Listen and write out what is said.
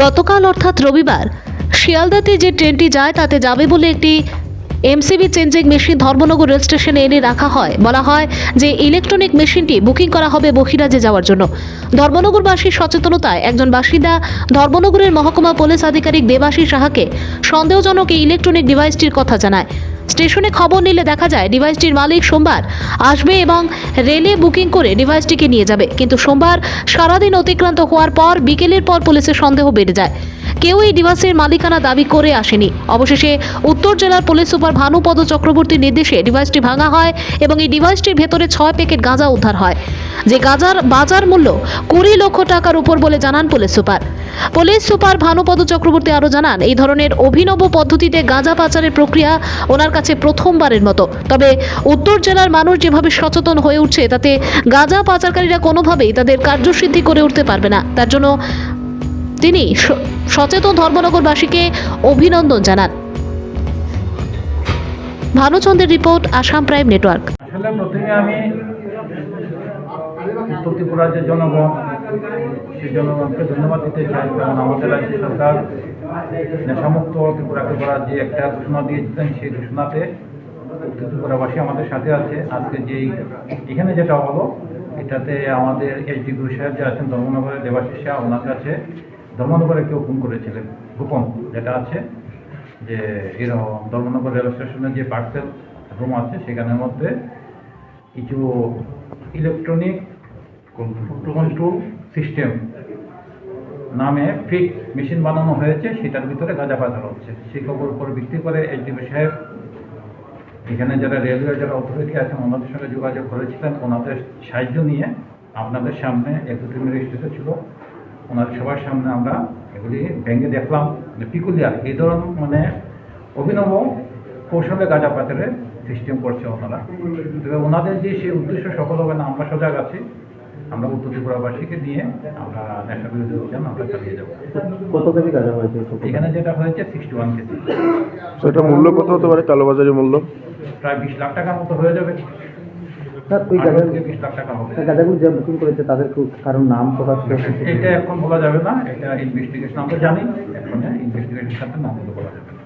গতকাল অর্থাৎ রবিবার, শিয়ালদাতে যে ট্রেনটি যায় তাতে যাবে বলে একটি MCB changing machine Dharmanagar rail স্টেশনে এনে রাখা হয়। বলা হয় যে ইলেকট্রনিক মেশিনটি বুকিং করা হবে বহিরাজে যাওয়ার জন্য। ধর্মনগরবাসীর সচেতনতায় একজন বাসিন্দা ধর্মনগরের মহকুমা পুলিশ আধিকারিক দেবাশী সাহাকে সন্দেহজনক এই ইলেকট্রনিক ডিভাইসটির কথা জানায়। স্টেশনে খবর নিলে দেখা যায় ডিভাইসটির মালিক সোমবার আসবে এবং রেলে বুকিং করে ডিভাইসটিকে নিয়ে যাবে। কিন্তু সোমবার সারাদিন অতিক্রান্ত হওয়ার পর বিকেলের পর পুলিশের সন্দেহ বেড়ে যায়। কেউ এই ডিভাইসের মালিকানা দাবি করে আসেনি। অবশেষে উত্তর জেলার পুলিশ সুপার ভানুপদ চক্রবর্তীর নির্দেশে ডিভাইসটি ভাঙা হয় এবং এই ডিভাইসটির ভেতরে ছয় প্যাকেট গাঁজা উদ্ধার হয়। যে গাঁজার বাজার মূল্য কুড়ি লক্ষ টাকার উপর বলে জানান police super. Police super Bhanupada Chakraborty আরও জানান, এই ধরনের অভিনব পদ্ধতিতে গাঁজা পাচারের প্রক্রিয়া ওনার কাছে প্রথমবারের মতো। তবে উত্তর জেলার মানুষ যেভাবে সচেতন হয়ে উঠছে, তাতে গাঁজা পাচারকারীরা কোনোভাবেই তাদের কার্যসিদ্ধি করে উঠতে পারবে না। তার জন্য তিনি সচেতন ধর্মনগরবাসীকে অভিনন্দন জানান। ভানুচন্দ্রের রিপোর্ট, আসাম প্রাইম নেটওয়ার্ক। উত্তর জনগণ সেই জনগণকে ধন্যবাদ দিতে চাই, কারণ আমাদের রাজ্য সরকার নেশামুক্ত ত্রিপুরাকে করার যে একটা ঘোষণা দিয়েছিলেন সেই ঘোষণাতে ত্রিপুরাবাসী আমাদের সাথে আছে। আজকে যেই, এখানে যেটা হলো, এটাতে আমাদের এইচ ডি গুরু সাহেব যে আছেন, ধর্মনগরের দেবাশিস শাহ ওনার কাছে ধর্মনগরে কেউ ফোন করেছিলেন, গোপন যেটা আছে, যে এরকম ধর্মনগর রেল স্টেশনে যে পার্সেল রুম আছে, সেখানের মধ্যে কিছু ইলেকট্রনিক কন্ট্রোল সিস্টেম নামে ফিক মেশিন বানানো হয়েছে, সেটার ভিতরে গাঁজা পাচার হচ্ছে। সেই খবর উপর ভিত্তি করে এইচডিবি সাহেব, এখানে যারা রেলওয়ে, যারা অথরিটি আছেন, ওনাদের সঙ্গে যোগাযোগ করেছিলেন। ওনাদের সাহায্য নিয়ে আপনাদের সামনে এক দুটি রেজিস্ট্রেশন ছিল। ওনাদের সবার সামনে আমরা এগুলি ভেঙে দেখলাম। যে পিকুলিয়ার, এই ধরনের মানে অভিনব কৌশলে গাঁজা পাচারের সিস্টেম করছে ওনারা। তবে ওনাদের যে সেই উদ্দেশ্য সফল হবে না আমরা সজাগ আছি। আমরা উত্তর ত্রিপুরাবাসীকে নিয়ে আমরা নেশা বিরোধী অভিযান আমরা চালিয়ে যাব। কত কেজি গাঁজা হয়েছে এখানে যেটা হয়েছে সিক্সটি ওয়ান কেজি। তো এটা মূল্য কত হতে পারে কালোবাজারি মূল্য? প্রায় বিশ লাখ টাকার মতো হয়ে যাবে। স্যার ওই আঠারো গাঁজা থেকে বিশ লাখ টাকা হবে। যে বুকিং করেছে তাদের কারোর নাম প্রকাশ এটা এখন বলা যাবে না এটা ইনভেস্টিগেশন আমরা জানি এখন ইনভেস্টিগেশন সাথে নাম বলা যাবে না।